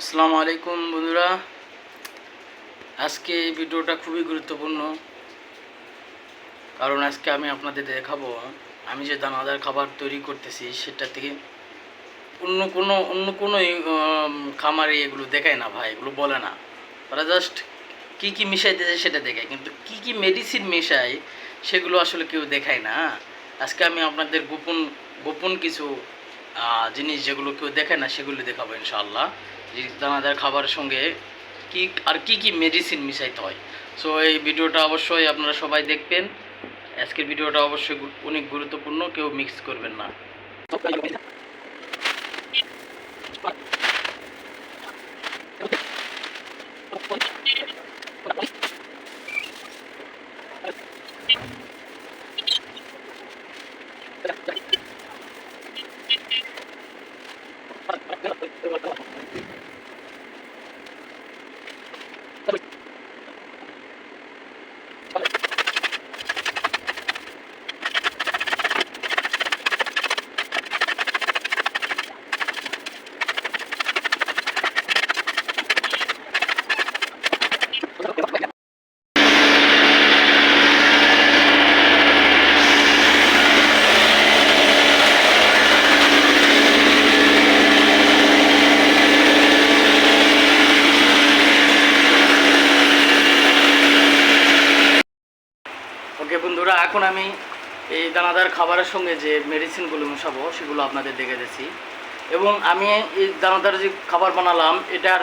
আসসালামু আলাইকুম বন্ধুরা। আজকে এই ভিডিওটা খুবই গুরুত্বপূর্ণ। কারণ আজকে আমি আপনাদের দেখাবো, আমি যে দানাদার খাবার তৈরি করতেছি সেটা থেকে অন্য কোনো অন্য কোনো খামারে এগুলো দেখায় না ভাই, এগুলো বলে না। ওরা জাস্ট কী কী মিশাইতেছে সেটা দেখায়, কিন্তু কী কী মেডিসিন মেশায় সেগুলো আসলে কেউ দেখায় না। আজকে আমি আপনাদের গোপন গোপন কিছু জিনিস যেগুলো কেউ দেখায় না, সেগুলো দেখাবো ইনশাআল্লাহ। দানাদার খাবারের সঙ্গে কি আর কি কি মেডিসিন মিশাইতে হয়। সো এই ভিডিওটা অবশ্যই আপনারা সবাই দেখবেন। আজকের ভিডিওটা অবশ্যই অনেক গুরুত্বপূর্ণ, কেউ মিক্স করবেন না। ওকে বন্ধুরা, এখন আমি এই দানাদার খাবারের সঙ্গে যে মেডিসিনগুলো মেশাবো, সেগুলো আপনাদের দেখে দিচ্ছি। এবং আমি এই দানাদার যে খাবার বানালাম, এটার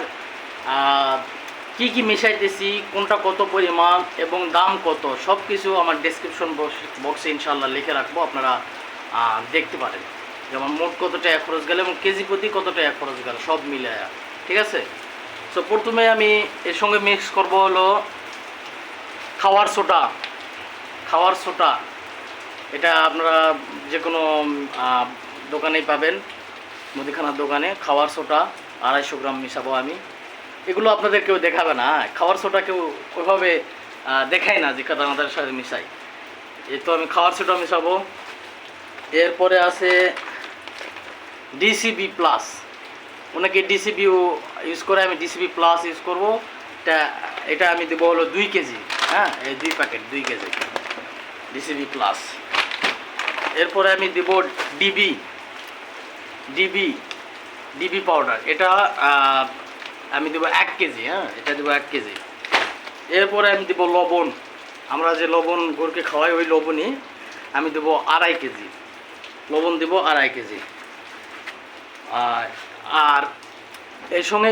কি কি মেশাইতেছি, কোনটা কত পরিমাণ, এবং দাম কত সব কিছু আমার ডেসক্রিপশন বক্সে ইনশাল্লাহ লিখে রাখব, আপনারা দেখতে পারেন। যেমন মোট কত টাকা খরচ গেল এবং কেজি প্রতি কত টাকা খরচ গেল, সব মিলে ঠিক আছে? সো প্রথমে আমি এর সঙ্গে মিক্স করব হলো খাওয়ার সোডা খাওয়ার সোটা, এটা আপনারা যে কোনো দোকানেই পাবেন। মুদিখানার দোকানে খাওয়ার সোটা, আড়াইশো গ্রাম মিশাবো আমি। এগুলো আপনাদের কেউ দেখাবে না হ্যাঁ? খাওয়ার সোটা কেউ ওইভাবে দেখায় না যে দানাদারের সাথে মিশাই এ তো আমি খাওয়ার সোটা মিশাবো। এরপরে আছে ডিসিবি প্লাস অনেকে ডিসিবিও ইউজ করে, আমি ডিসিবি প্লাস ইউজ করব। এটা এটা আমি দেবো হলো দুই কেজি হ্যাঁ? এই দুই প্যাকেট দুই কেজি। ডিসিবি প্লাস এরপরে আমি দেব ডিবি ডিবি ডিবি পাউডার এটা আমি দেবো এক কেজি হ্যাঁ? এটা দেবো এক কেজি। এরপরে আমি দেবো লবণ। আমরা যে লবণ গরুকে খাওয়াই, ওই লবণই আমি দেবো আড়াই কেজি। লবণ দেবো আড়াই কেজি। আর আর এর সঙ্গে